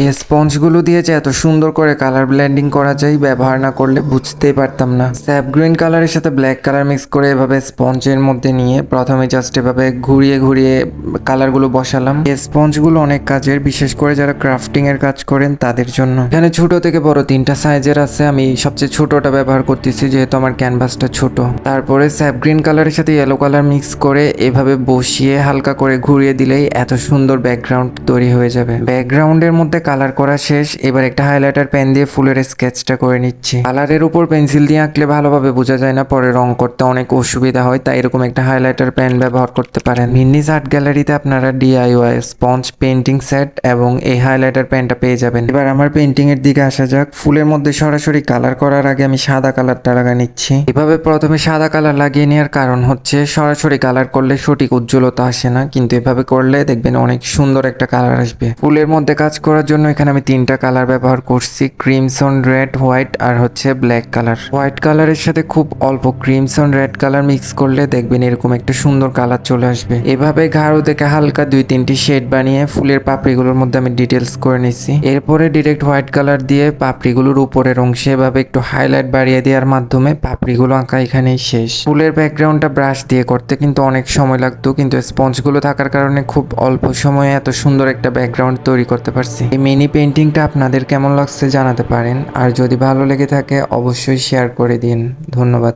এই স্পঞ্জগুলো দিয়ে যে এত সুন্দর করে কালার ব্লেন্ডিং করা যায়, ব্যবহার না করলে বুঝতেই পারতাম না। স্যাপ গ্রিন কালারের সাথে ব্ল্যাক কালার মিক্স করে এভাবে স্পঞ্জের মধ্যে নিয়ে প্রথমে জাস্ট এভাবে ঘুরিয়ে ঘুরিয়ে কালারগুলো বসালাম। এই স্পঞ্জগুলো অনেক কাজের, বিশেষ করে যারা ক্রাফটিং এর কাজ করেন তাদের জন্য। এখানে ছোট থেকে বড় তিনটা সাইজের আছে, আমি সবচেয়ে ছোটটা ব্যবহার করতেছি যেহেতু আমার ক্যানভাসটা ছোট। তারপরে স্যাপ গ্রিন কালারের সাথে ইয়েলো কালার মিক্স করে এভাবে বসিয়ে হালকা করে ঘুরিয়ে দিলেই এত সুন্দর ব্যাকগ্রাউন্ড তৈরি হয়ে যাবে। ব্যাকগ্রাউন্ডের মধ্যে কালার করা শেষ, এবার একটা হাইলাইটার পেন দিয়ে ফুলের স্কেচটা করে নিচ্ছি। কালারের উপর পেন্সিল দিয়ে আঁকলে ভালোভাবে বোঝা যায় না, পরে রং করতে অনেক অসুবিধা হয়, তাই এরকম একটা হাইলাইটার পেন ব্যবহার করতে পারেন। মিনিস আর্ট গ্যালারিতে আপনারা ডিআইওয়াই স্পঞ্জ পেন্টিং সেট এবং এই হাইলাইটার পেনটা পেয়ে যাবেন। এবার আমার পেন্টিং এর দিকে আসা যাক। ফুলের মধ্যে সরাসরি কালার করার আগে আমি সাদা কালারটা লাগা নিচ্ছি। এভাবে প্রথমে সাদা কালার লাগিয়ে নেওয়ার কারণ হচ্ছে, সরাসরি কালার করলে সঠিক উজ্জ্বলতা আসে না, কিন্তু এভাবে করলে দেখবেন অনেক সুন্দর একটা কালার আসবে। ফুলের মধ্যে কাজ করার জন্য এখানে আমি তিনটা কালার ব্যবহার করছি। ক্রিমসন রেড হোয়াইট আর হচ্ছে ব্ল্যাক কালার হোয়াইট কালারের সাথে খুব অল্প ক্রিমসন রেড কালার মিক্স করলে দেখবেন এরকম একটা সুন্দর কালার চলে আসবে। এভাবে ঘাড়ো থেকে হালকা দুই তিনটি শেড বানিয়ে ফুলের পাপড়িগুলোর মধ্যে আমি ডিটেলস করে নিচ্ছি। এরপরে ডিরেক্ট হোয়াইট কালার দিয়ে পাপড়িগুলোর উপরের অংশে এভাবে একটু হাইলাইট বাড়িয়ে দেওয়ার মাধ্যমে পাপড়িগুলো আঁকা এখানেই শেষ। ফুলের ব্যাকগ্রাউন্ডটা ব্রাশ দিয়ে করতে কিন্তু অনেক সময় লাগতো, কিন্তু স্পঞ্জগুলো থাকার কারণে খুব অল্প সময়ে এত সুন্দর একটা ব্যাকগ্রাউন্ড তৈরি করতে পারছি। এই মিনি পেন্টিংটা আপনাদের কেমন লাগছে জানাতে পারেন। আর যদি ভালো লেগে থাকে, অবশ্যই শেয়ার করে দিন। ধন্যবাদ।